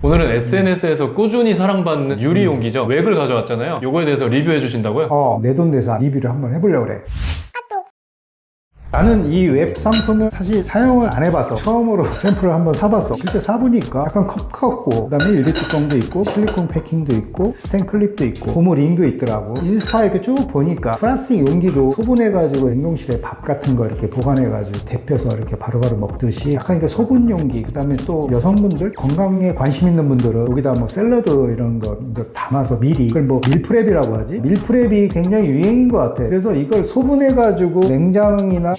오늘은 SNS에서 꾸준히 사랑받는 유리 용기죠. 웩을 가져왔잖아요. 요거에 대해서 리뷰해 주신다고요? 어, 내돈내산 리뷰를 한번 해보려고 그래. 나는 이 웹 상품을 사실 사용을 안 해봐서 처음으로 샘플을 한번 사봤어. 실제 사보니까 약간 컵 같고, 그 다음에 유리 뚜껑도 있고, 실리콘 패킹도 있고, 스텐 클립도 있고, 고무 링도 있더라고. 인스타 이렇게 쭉 보니까 플라스틱 용기도 소분해가지고 냉동실에 밥 같은 거 이렇게 보관해가지고 데펴서 이렇게 바로바로 먹듯이 약간 이게 소분 용기, 그 다음에 또 여성분들 건강에 관심 있는 분들은 여기다 뭐 샐러드 이런 거 담아서 미리 이걸 뭐 밀프랩이라고 하지? 밀프랩이 굉장히 유행인 것 같아. 그래서 이걸 소분해가지고 냉장이나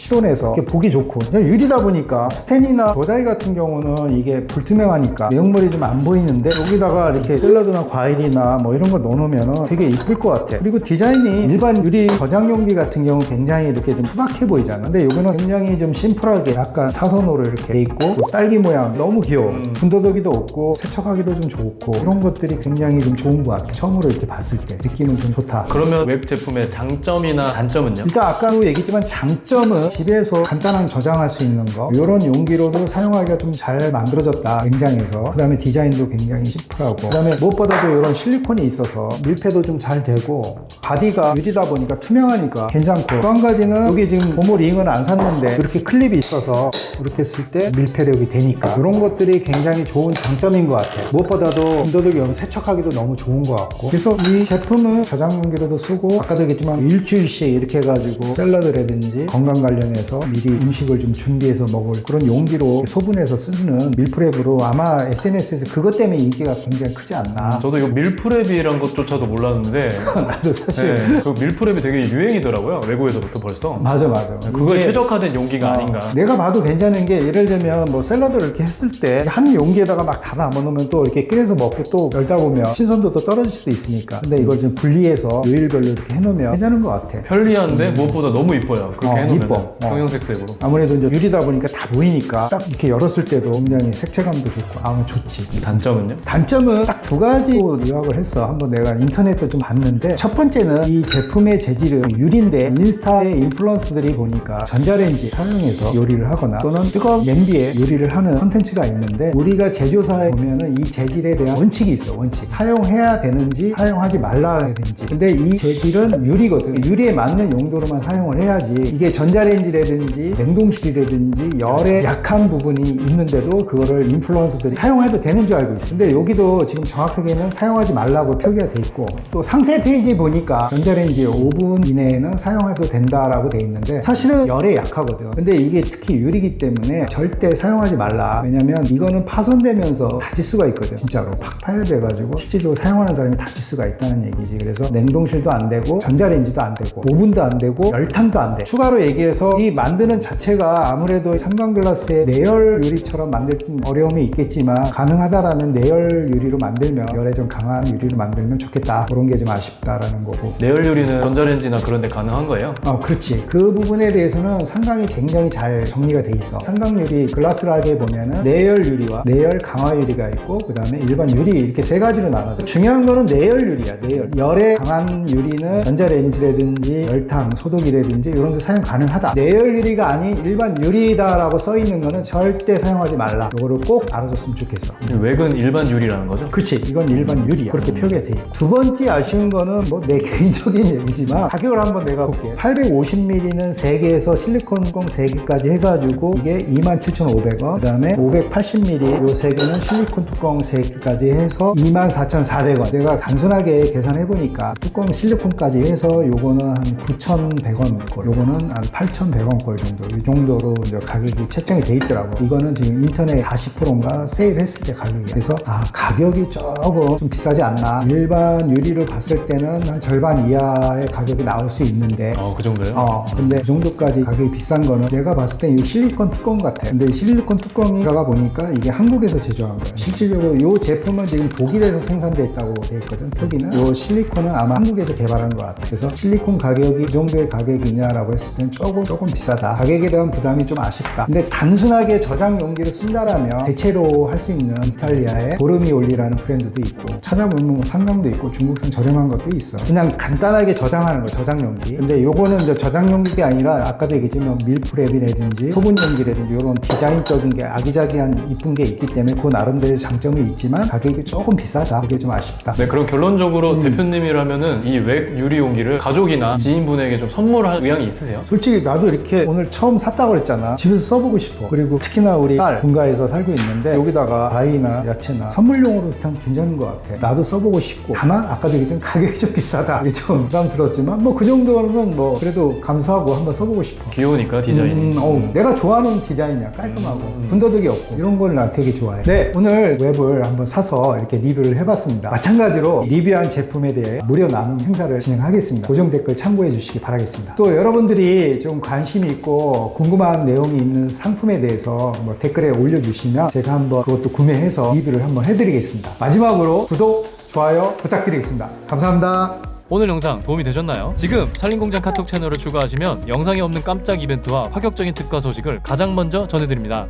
이렇게 보기 좋고 그냥 유리다 보니까 스텐이나 도자기 같은 경우는 이게 불투명하니까 내용물이 좀 안 보이는데 여기다가 이렇게 샐러드나 과일이나 뭐 이런 거 넣어놓으면 되게 이쁠 것 같아. 그리고 디자인이 일반 유리 저장 용기 같은 경우 굉장히 이렇게 좀 투박해 보이잖아. 근데 이거는 굉장히 좀 심플하게 약간 사선으로 이렇게 돼 있고 또 딸기 모양 너무 귀여워. 음. 군더더기도 없고 세척하기도 좀 좋고 이런 것들이 굉장히 좀 좋은 것 같아. 처음으로 이렇게 봤을 때 느낌은 좀 좋다. 그러면 웹 제품의 장점이나 단점은요? 일단 아까도 얘기했지만 장점은 집에서 간단한 저장할 수 있는 거 이런 용기로도 사용하기가 좀 잘 만들어졌다 냉장에서. 그 다음에 디자인도 굉장히 심플하고. 그 다음에 무엇보다도 이런 실리콘이 있어서 밀폐도 좀 잘 되고 바디가 유리다 보니까 투명하니까 괜찮고. 또 한 가지는 여기 지금 고무 링은 안 샀는데 이렇게 클립이 있어서 이렇게 쓸 때 밀폐력이 되니까. 이런 것들이 굉장히 좋은 장점인 것 같아요. 무엇보다도 군더더기 없이 세척하기도 너무 좋은 것 같고. 그래서 이 제품은 저장 용기로도 쓰고 아까도 얘기했지만 일주일씩 이렇게 해가지고 샐러드라든지 건강 관 련해서 미리 음식을 좀 준비해서 먹을 그런 용기로 소분해서 쓰는 밀프랩으로 아마 SNS에서 그것 때문에 인기가 굉장히 크지 않나 저도 이 밀프랩이란 것조차도 몰랐는데 나도 사실 네, 그 밀프랩이 되게 유행이더라고요. 외국에서부터 벌써. 맞아 맞아 그거에 이게 최적화된 용기가 어, 아닌가. 내가 봐도 괜찮은 게 예를 들면 뭐 샐러드를 이렇게 했을 때 한 용기에다가 막 다 담아 놓으면 또 이렇게 끓여서 먹고 또 열다 보면 신선도도 떨어질 수도 있으니까 근데 이걸 좀 분리해서 요일별로 이렇게 해놓으면 괜찮은 것 같아 편리한데 무엇보다 너무 이뻐요. 그렇게 어, 해놓으면 이뻐. 어. 형형색색으로. 아무래도 이제 유리다 보니까 다 보이니까 딱 이렇게 열었을 때도 굉장히 색채감도 좋고 아 좋지 단점은요? 단점은 딱 두 가지로 요약을 했어. 한번 내가 인터넷을 좀 봤는데 첫 번째는 이 제품의 재질은 유리인데 인스타의 인플루언서들이 보니까 전자레인지 사용해서 요리를 하거나 또는 뜨거운 냄비에 요리를 하는 컨텐츠가 있는데 우리가 제조사에 보면은 이 재질에 대한 원칙이 있어. 원칙. 사용해야 되는지 사용하지 말라 해야 되는지. 근데 이 재질은 유리거든. 유리에 맞는 용도로만 사용을 해야지 이게 전자레인지 라든지 냉동실이라든지 열에 약한 부분이 있는데도 그거를 인플루언서들이 사용해도 되는 줄 알고 있어. 근데 여기도 지금 정확하게는 사용하지 말라고 표기가 돼 있고 또 상세 페이지 보니까 전자레인지 5분 이내에는 사용해도 된다라고 돼 있는데 사실은 열에 약하거든. 근데 이게 특히 유리기 때문에 절대 사용하지 말라. 왜냐면 이거는 파손되면서 다칠 수가 있거든. 진짜로 팍 파열돼가지고 실제로 사용하는 사람이 다칠 수가 있다는 얘기지. 그래서 냉동실도 안 되고 전자레인지도 안 되고 오븐도 안 되고 열탕도 안 돼. 추가로 얘기해서 이 만드는 자체가 아무래도 삼광글라스의 내열 유리처럼 만들 좀 어려움이 있겠지만 가능하다라면 내열 유리로 만들면 열에 좀 강한 유리로 만들면 좋겠다. 그런 게 좀 아쉽다라는 거고. 내열 유리는 전자레인지나 그런 데 가능한 거예요? 어, 그렇지. 그 부분에 대해서는 상당히 굉장히 잘 정리가 돼 있어. 상강 유리 글라스락에 보면은 내열 유리와 내열 강화 유리가 있고, 그 다음에 일반 유리 이렇게 세 가지로 나눠져. 중요한 거는 내열 유리야, 내열. 열에 강한 유리는 전자레인지라든지 열탕, 소독이라든지 이런 데 사용 가능하다. 내열 유리가 아닌 일반 유리다라고 써 있는 거는 절대 사용하지 말라. 이거를 꼭 알아줬으면 좋겠어. 웩은 일반 유리라는 거죠? 그치. 이건 일반 유리야. 그렇게 표기가 돼. 두 번째 아쉬운 거는 뭐 내 개인적인 얘기지만 가격을 한번 내가 볼게. 850ml는 3개에서 실리콘 공 3개까지 해가지고 이게 27,500원. 그 다음에 580ml 요 3개는 실리콘 뚜껑 3개까지 해서 24,400원. 내가 단순하게 계산해 보니까 뚜껑 실리콘까지 해서 요거는 한 9,100원 꼴 요거는 한 8,100원 꼴 정도 이 정도로 이제 가격이 책정이 돼 있더라고 이거는 지금 인터넷 40%인가 세일했을 때 가격이야 그래서 아 가격이 조금 좀 비싸지 않나 일반 유리로 봤을 때는 한 절반 이하의 가격이 나올 수 있는데 어, 그 정도요? 어, 근데 그 정도까지 가격이 비싼 거는 내가 봤을 땐이 실리콘 뚜껑 같아. 근데 이 실리콘 뚜껑이 들어가 보니까 이게 한국에서 제조한 거야. 실질적으로 이 제품은 지금 독일에서 생산됐다고 돼 있거든, 표기는. 이 실리콘은 아마 한국에서 개발한 것 같아. 그래서 실리콘 가격이 이 정도의 가격이냐라고 했을 땐 조금, 조금 비싸다. 가격에 대한 부담이 좀 아쉽다. 근데 단순하게 저장 용기를 쓴다라면 대체로 할 수 있는 이탈리아의 보르미 올리라는 브랜드도 있고 찾아보면 뭐 상gam도 있고 중국산 저렴한 것도 있어. 그냥 간단하게 저장하는 거 저장 용기. 근데 요거는 이제 저장 용기가 아니라 아까도 얘기했지만 밀프랩이라든지 소분 용기라든지 이런 디자인적인 게 아기자기한 이쁜 게 있기 때문에 그 나름대로 장점이 있지만 가격이 조금 비싸다. 그게 좀 아쉽다. 네, 그럼 결론적으로 음. 대표님이라면은 이외 유리 용기를 가족이나 지인분에게 좀 선물할 의향이 있으세요? 솔직히 나도 이렇게 오늘 처음 샀다고 그랬잖아. 집에서 써보고 싶어. 그리고 특히나 우리 딸 분가에서 살고 있는데 여기다가 과일이나 야채나 선물용으로 참 괜찮은 것 같아. 나도 써보고 싶고. 다만 아까도 얘기했지만 가격이 좀 비싸다. 이게 좀 부담스럽지만 뭐 그 정도는 뭐 그래도 감사하고 한번 써보고 싶어. 귀여우니까 디자인이. 음, 어우, 내가 좋아하는 디자인이야. 깔끔하고 분더덕이 없고 이런 걸 나 되게 좋아해. 네, 오늘 웹을 한번 사서 이렇게 리뷰를 해봤습니다. 마찬가지로 리뷰한 제품에 대해 무료 나눔 행사를 진행하겠습니다. 고정 댓글 참고해 주시기 바라겠습니다. 또 여러분들이 좀 관심이 있고 궁금한 내용이 있는 상품에 대해서 뭐 댓글에 올려주시면 제가 한번 그것도 구매해서 리뷰를 한번 해드리겠습니다. 마지막으로 구독, 좋아요 부탁드리겠습니다. 감사합니다. 오늘 영상 도움이 되셨나요? 지금 살림공장 카톡 채널을 추가하시면 영상에 없는 깜짝 이벤트와 파격적인 특가 소식을 가장 먼저 전해드립니다.